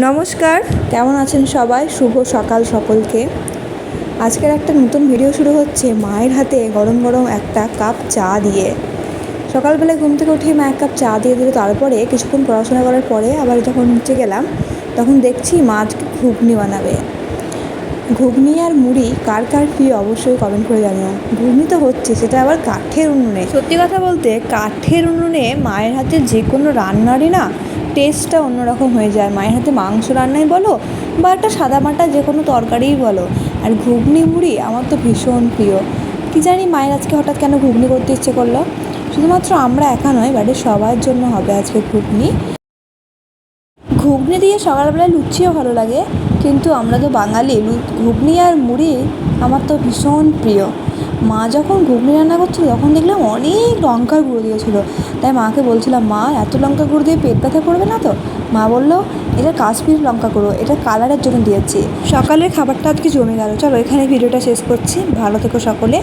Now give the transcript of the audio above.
নমস্কার, কেমন আছেন সবাই? শুভ সকাল সকলকে। আজকের একটা নতুন ভিডিও শুরু হচ্ছে মায়ের হাতে গরম গরম একটা কাপ চা দিয়ে। সকালবেলায় ঘুম থেকে উঠে মা এক কাপ চা দিয়ে দিল, তারপরে কিছুক্ষণ পড়াশোনা করার পরে আবার যখন নিচে গেলাম, তখন দেখছি মা আজকে ঘুগনি বানাবে। ঘুগনি আর মুড়ি কার কার প্রিয় অবশ্যই কমেন্ট করে জানিও। ঘুগনি তো হচ্ছে, সেটা আবার কাঠের উনুনে। সত্যি কথা বলতে, কাঠের উনুনে মায়ের হাতে যে কোনো রান্নারই না টেস্টটা অন্যরকম হয়ে যায়। মায়ের হাতে মাংস রান্নাই বলো বা একটা সাদামাটা যে কোনো তরকারিই বলো। আর ঘুগনি মুড়ি আমার তো ভীষণ প্রিয়। কি জানি মায়ের আজকে হঠাৎ কেন ঘুগনি করতে ইচ্ছে করল? শুধুমাত্র আমরা একা নয়, বাড়ির সবার জন্য হবে আজকে ঘুগনি। ঘুগনি দিয়ে সকালবেলায় লুচিও ভালো লাগে, কিন্তু আমরা তো বাঙালি ঘুগনি আর মুড়ি আমার তো ভীষণ প্রিয়। মা যখন ঘুগনি রান্না করছিল, তখন দেখলাম অনেক লঙ্কার গুঁড়ো দিয়েছিল। তাই মাকে বলছিলাম, মা, এত লঙ্কা গুঁড়ো দিয়ে পেট ব্যথা করবে না তো? মা বলল, এটা কাশ্মীর লঙ্কা গুঁড়ো, এটা কালারের জন্য দিয়েছি। সকালের খাবারটা আজকে জমে গেল। চলো এখানে ভিডিওটা শেষ করছি। ভালো থেকো সকলে।